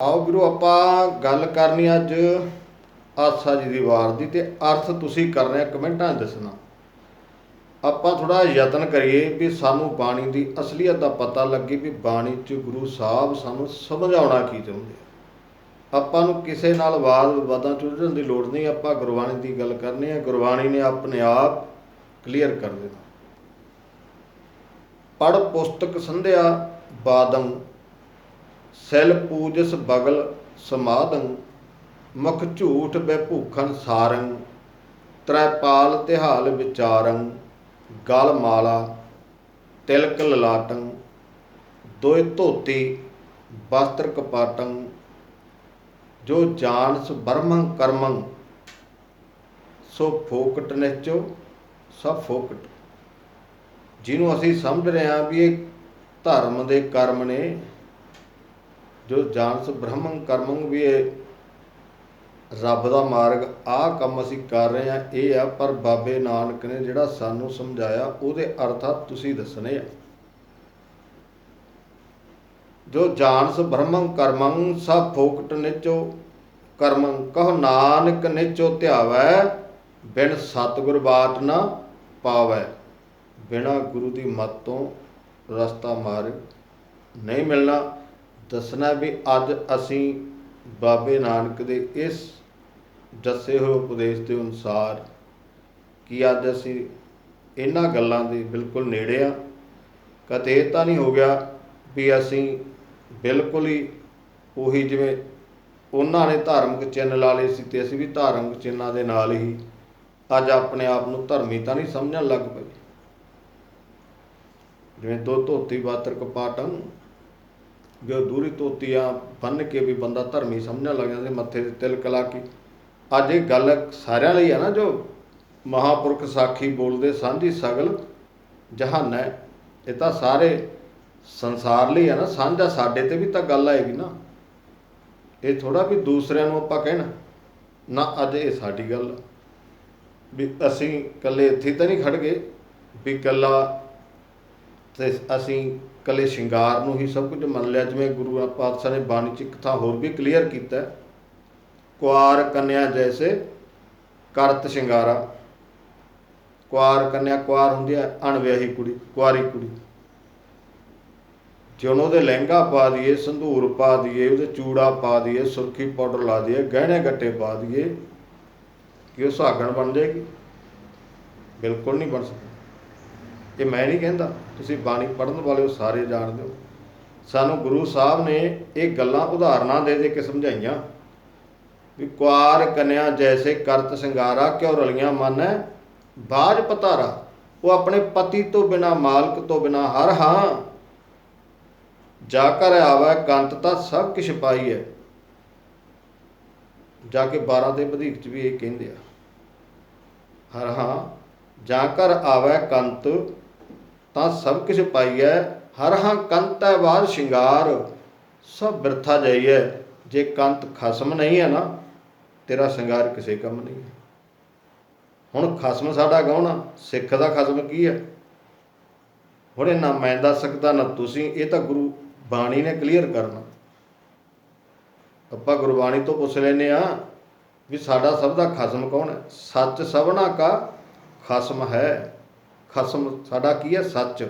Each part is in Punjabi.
ਆਓ ਵੀਰੋ ਆਪਾਂ ਗੱਲ ਕਰਨੀ ਅੱਜ ਆਸਾ ਜੀ ਦੀ ਵਾਰ ਦੀ ਤੇ ਅਰਥ ਤੁਸੀਂ ਕਰ ਰਹੇ ਕਮੈਂਟਾਂ 'ਚ ਦੱਸਣਾ। ਆਪਾਂ ਥੋੜਾ ਯਤਨ ਕਰੀਏ ਵੀ ਸਾਨੂੰ ਬਾਣੀ ਦੀ ਅਸਲੀਅਤ ਦਾ ਪਤਾ ਲੱਗੇ ਵੀ ਬਾਣੀ 'ਚ ਗੁਰੂ ਸਾਹਿਬ ਸਾਨੂੰ ਸਮਝਾਉਣਾ ਕੀ ਚਾਹੁੰਦੇ ਆਪਾਂ ਨੂੰ ਕਿਸੇ ਨਾਲ ਵਾਦ ਵਿਵਾਦਾਂ 'ਚ ਉਲਝਣ ਦੀ ਲੋੜ ਨਹੀਂ, ਆਪਾਂ ਗੁਰਬਾਣੀ ਦੀ ਗੱਲ ਕਰਨੀ ਹੈ ਗੁਰਬਾਣੀ ਨੇ ਆਪਣੇ ਆਪ ਕਲੀਅਰ ਕਰ ਦੇਣਾ ਪੜ ਪੁਸਤਕ ਸੰਧਿਆ ਬਾਦਮ ਸੈਲ ਪੂਜਸ ਬਗਲ ਸਮਾਦੰ, ਮੁਖ ਝੂਠ ਬੈ ਭੂਖਨ ਸਾਰੰ ਤ੍ਰੈਪਾਲ ਤਿਹਾਲ ਵਿਚਾਰੰ, ਗਲ ਮਾਲਾ ਤਿਲਕ ਲਲਾਟੰ, ਦੋਇ ਧੋਤੀ ਵਸਤਰ ਕਪਾਟੰ, ਜੋ ਜਾਣਸ ਬਰਮੰ ਕਰਮੰ, ਸੋ ਫੋਕਟ ਨਿਚੋ ਸਭ ਫੋਕਟ। ਜਿਹਨੂੰ ਅਸੀਂ ਸਮਝ ਰਹੇ ਹਾਂ ਵੀ ਇਹ ਧਰਮ ਦੇ ਕਰਮ ਨੇ ਜੋ ਜਾਣਸ ਬ੍ਰਹਮੰ ਕਰਮੰ ਵੀ ਇਹ ਰੱਬ ਦਾ ਮਾਰਗ, ਆਹ ਕੰਮ ਅਸੀਂ ਕਰ ਰਹੇ ਆ ਇਹ ਆ, ਪਰ ਬਾਬੇ ਨਾਨਕ ਨੇ ਜਿਹੜਾ ਸਾਨੂੰ ਸਮਝਾਇਆ, ਉਹਦੇ ਅਰਥ ਆ ਤੁਸੀਂ ਦੱਸਣੇ ਆ। ਜੋ ਜਾਣਸ ਬ੍ਰਹਮੰ ਕਰਮੰ, ਸਭ ਫੋਕਟ ਨਿਚੋ, ਕਰਮੰ ਕਹ ਨਾਨਕ ਨਿਚੋ ਧਿਆਵੈ, ਬਿਨ ਸਤਿਗੁਰ ਬਾਤ ਨਾ ਪਾਵੈ। ਬਿਨਾ ਗੁਰੂ ਦੀ ਮੱਤ ਤੋਂ ਰਸਤਾ ਮਾਰਗ ਨਹੀਂ ਮਿਲਣਾ। ਦੱਸਣਾ ਵੀ ਅੱਜ ਅਸੀਂ ਬਾਬੇ ਨਾਨਕ ਦੇ ਇਸ ਦੱਸੇ ਹੋਏ ਉਪਦੇਸ਼ ਦੇ ਅਨੁਸਾਰ ਕਿ ਅੱਜ ਅਸੀਂ ਇਹਨਾਂ ਗੱਲਾਂ ਦੇ ਬਿਲਕੁਲ ਨੇੜੇ ਆ। ਕਦੇ ਇਹ ਤਾਂ ਨਹੀਂ ਹੋ ਗਿਆ ਵੀ ਅਸੀਂ ਬਿਲਕੁਲ ਹੀ ਉਹੀ ਜਿਵੇਂ ਉਹਨਾਂ ਨੇ ਧਾਰਮਿਕ ਚਿੰਨ੍ਹ ਲਾ ਲਏ ਸੀ ਤੇ ਅਸੀਂ ਵੀ ਧਾਰਮਿਕ ਚਿੰਨਾਂ ਦੇ ਨਾਲ ਹੀ ਅੱਜ ਆਪਣੇ ਆਪ ਨੂੰ ਧਰਮੀ ਤਾਂ ਨਹੀਂ ਸਮਝਣ ਲੱਗ ਪਏ। ਜਿਵੇਂ ਦੋ ਧੋਤੀ ਬਾਤਰ ਕਪਾਟੰ ਜੋ ਦੂਰੀ ਧੋਤੀਆਂ ਬੰਨ ਕੇ ਵੀ ਬੰਦਾ ਧਰਮੀ ਸਮਝਣ ਲੱਗ ਜਾਂਦਾ ਮੱਥੇ ਤੇ ਤਿਲਕ ਲਾ ਕੇ। ਅੱਜ ਇਹ ਗੱਲ ਸਾਰਿਆਂ ਲਈ ਹੈ ਨਾ ਜੋ ਮਹਾਪੁਰਖ ਸਾਖੀ ਬੋਲਦੇ, ਸਾਂਝੀ ਸਗਲ ਜਹਾਨ ਹੈ, ਇਹ ਤਾਂ ਸਾਰੇ ਸੰਸਾਰ ਲਈ ਹੈ ਨਾ, ਸਾਂਝਾ ਸਾਡੇ ਤੇ ਵੀ ਤਾਂ ਗੱਲ ਆਏਗੀ ਨਾ। ਇਹ ਥੋੜਾ ਵੀ ਦੂਸਰਿਆਂ ਨੂੰ ਆਪਾਂ ਕਹਿਣਾ, ਨਾ ਅੱਜ ਇਹ ਸਾਡੀ ਗੱਲ ਵੀ ਅਸੀਂ ਇਕੱਲੇ ਇੱਥੇ ਤਾਂ ਨਹੀਂ ਖੜ ਗਏ, ਵੀ ਇਕੱਲਾ ਤੇ ਅਸੀਂ ਕੱਲੇ ਸ਼ਿੰਗਾਰ ਨੂੰ ਹੀ ਸਭ ਕੁਝ ਮੰਨ ਲਿਆ, ਜਿਵੇਂ ਗੁਰੂ ਪਾਤਸ਼ਾਹ ਨੇ ਬਾਣੀ ਚ ਇੱਕ ਥਾਂ ਹੋਰ ਵੀ ਕਲੀਅਰ ਕੀਤਾ ਕੁਆਰ ਕੰਨਿਆ ਜੈਸੇ ਕਰਤ ਸ਼ਿੰਗਾਰਾ। ਕੁਆਰ ਕੰਨਿਆ, ਕੁਆਰ ਹੁੰਦੀ ਹੈ ਅਣਵਿਆਹੀ ਕੁੜੀ, ਕੁਆਰੀ ਕੁੜੀ। ਜੇ ਉਹਨੂੰ ਉਹਦੇ ਲਹਿੰਗਾ ਪਾ ਦਈਏ, ਸੰਧੂਰ ਪਾ ਦਈਏ, ਉਹਦੇ ਚੂੜਾ ਪਾ ਦਈਏ, ਸੁਰਖੀ ਪਾਊਡਰ ਲਾ ਦਈਏ, ਗਹਿਣੇ ਗੱਟੇ ਪਾ ਦਈਏ, ਕਿ ਉਹ ਸੁਹਾਗਣ ਬਣ ਜਾਏਗੀ? ਬਿਲਕੁਲ ਨਹੀਂ ਬਣ ਸਕਦੀ। ਇਹ ਮੈਂ ਨਹੀਂ ਕਹਿੰਦਾ। ਤੁਸੀਂ ਬਾਣੀ ਪੜ੍ਹਨ ਵਾਲੇ ਹੋ, ਸਾਰੇ ਜਾਣਦੇ ਹੋ। ਸਾਨੂੰ ਗੁਰੂ ਸਾਹਿਬ ਨੇ ਇਹ ਗੱਲਾਂ ਉਦਾਹਰਨਾਂ ਦੇ ਦੇ ਕੇ ਸਮਝਾਈਆਂ। ਵੀ ਕੁਆਰ ਕੰਨਿਆ ਜੈਸੇ ਕਰਤ ਸਿੰਗਾਰਾ, ਕਿਉ ਰਲੀਆਂ ਮਨ ਹੈ ਬਾਜ ਪਤਾਰਾ, ਉਹ ਆਪਣੇ ਪਤੀ ਤੋਂ ਬਿਨਾ, ਮਾਲਕ ਤੋਂ ਬਿਨਾ ਹਰ ਹਾਂ। ਜਾ ਕਰ ਆਵੈ ਕੰਤ ਤਾਂ ਸਭ ਕਿਛ ਪਾਈ ਹੈ ਜਾ ਕੇ 12 ਦੇ ਵਧੇਕ ਚ ਵੀ ਇਹ ਕਹਿੰਦੇ ਆ। ਹਰ ਹਾਂ, ਜਾ ਕਰ ਆਵੈ ਕੰਤ ਤਾਂ ਸਭ ਕਿਛ ਪਾਈਐ। ਹਰ ਹਾਂ ਕੰਤ ਹੈ ਬਾਦ ਸ਼ਿੰਗਾਰ। ਸਭ ਬਿਰਥਾ ਜਾਈਐ। ਜੇ ਕੰਤ ਖਸਮ ਨਹੀਂ ਹੈ ਨਾ, ਤੇਰਾ ਸ਼ਿੰਗਾਰ ਕਿਸੇ ਕੰਮ ਨਹੀਂ ਹੈ। ਹੁਣ ਖਸਮ ਸਾਡਾ ਕੌਣ ਸਿੱਖ ਦਾ ਖਸਮ ਕੀ ਹੈ? ਹੁਣ ਇਹ ਨਾ ਮੈਂ ਦੱਸ ਸਕਦਾ, ਨਾ ਤੁਸੀਂ। ਇਹ ਤਾਂ ਗੁਰੂ ਬਾਣੀ ਨੇ ਕਲੀਅਰ ਕਰਨਾ। ਆਪਾਂ ਗੁਰਬਾਣੀ ਤੋਂ ਪੁੱਛ ਲੈਨੇ ਆ ਵੀ ਸਾਡਾ ਸਭ ਦਾ ਖਸਮ ਕੌਣ ਹੈ? ਸੱਚ ਸਭਨਾ ਕਾ ਖਸਮ ਹੈ। ਖਸਮ, ਸਾਡਾ ਕੀ ਹੈ? ਸੱਚ।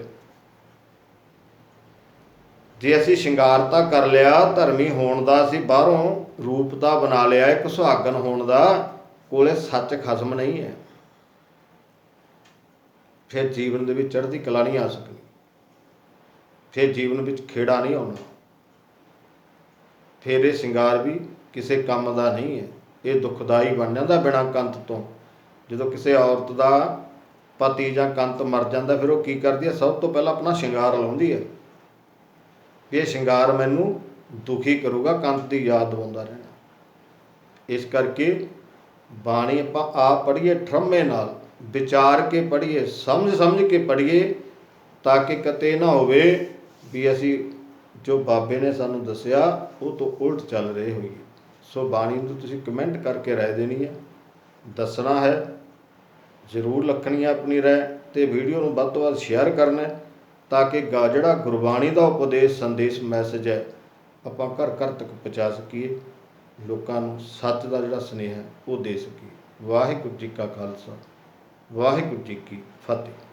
ਜੇ ਅਸੀਂ ਸ਼ਿੰਗਾਰ ਤਾਂ ਕਰ ਲਿਆ, ਧਰਮੀ ਹੋਣ ਦਾ ਅਸੀਂ ਬਾਹਰੋਂ ਰੂਪ ਤਾਂ ਬਣਾ ਲਿਆ, ਇੱਕ ਸੁਹਾਗਨ ਹੋਣ ਦਾ ਕੋਲੇ ਸੱਚ ਖਸਮ ਨਹੀਂ ਹੈ। ਫਿਰ ਜੀਵਨ ਦੇ ਵਿੱਚ ਚੜ੍ਹਦੀ ਕਲਾ ਨਹੀਂ ਆ ਸਕਦੀ। ਫਿਰ ਜੀਵਨ ਵਿੱਚ ਖੇੜਾ ਨਹੀਂ ਆਉਣਾ। ਫਿਰ ਇਹ ਸ਼ਿੰਗਾਰ ਵੀ ਕਿਸੇ ਕੰਮ ਦਾ ਨਹੀਂ ਹੈ। ਇਹ ਦੁਖਦਾਈ ਬਣ ਜਾਂਦਾ ਬਿਨਾਂ ਕੰਤ ਤੋਂ। ਜਦੋਂ ਕਿਸੇ ਔਰਤ ਦਾ ਪਤੀ ਜਾਂ ਕੰਤ ਮਰ ਜਾਂਦਾ, ਫਿਰ ਉਹ ਕੀ ਕਰਦੀ ਹੈ? ਸਭ ਤੋਂ ਪਹਿਲਾਂ ਆਪਣਾ ਸ਼ਿੰਗਾਰ ਲਾਉਂਦੀ ਹੈ। ਇਹ ਸ਼ਿੰਗਾਰ ਮੈਨੂੰ ਦੁਖੀ ਕਰੂਗਾ, ਕੰਤ ਦੀ ਯਾਦ ਦਿਵਾਉਂਦਾ ਰਹਿਣਾ। ਇਸ ਕਰਕੇ ਬਾਣੀ ਆਪਾਂ ਆਪ ਪੜ੍ਹੀਏ, ਠਰਮੇ ਨਾਲ ਵਿਚਾਰ ਕੇ ਪੜ੍ਹੀਏ, ਸਮਝ ਸਮਝ ਕੇ ਪੜ੍ਹੀਏ, ਤਾਂ ਕਿ ਕਿਤੇ ਨਾ ਹੋਵੇ ਵੀ ਅਸੀਂ ਜੋ ਬਾਬੇ ਨੇ ਸਾਨੂੰ ਦੱਸਿਆ, ਉਹ ਤੋਂ ਉਲਟ ਚੱਲ ਰਹੇ ਹੋਈਏ। ਸੋ ਬਾਣੀ ਨੂੰ ਤੁਸੀਂ ਕਮੈਂਟ ਕਰਕੇ ਰਾਏ ਦੇਣੀ ਹੈ। ਦੱਸਣਾ ਹੈ ਜ਼ਰੂਰ ਲੱਖਣੀ ਹੈ ਆਪਣੀ ਰਹਿ ਤੇ ਵੀਡੀਓ ਨੂੰ ਵੱਧ ਤੋਂ ਵੱਧ ਸ਼ੇਅਰ ਕਰਨਾ ਤਾਂ ਕਿ ਗਾ ਜਿਹੜਾ ਗੁਰਬਾਣੀ ਦਾ ਉਪਦੇਸ਼, ਸੰਦੇਸ਼ ਮੈਸੇਜ ਹੈ, ਆਪਾਂ ਘਰ ਘਰ ਤੱਕ ਪਹੁੰਚਾ ਸਕੀਏ, ਲੋਕਾਂ ਨੂੰ ਸੱਚ ਦਾ ਜਿਹੜਾ ਸੁਨੇਹਾ ਉਹ ਦੇ ਸਕੀਏ। ਵਾਹਿਗੁਰੂ ਜੀ ਕਾ ਖਾਲਸਾ, ਵਾਹਿਗੁਰੂ ਜੀ ਕੀ ਫਤਿਹ।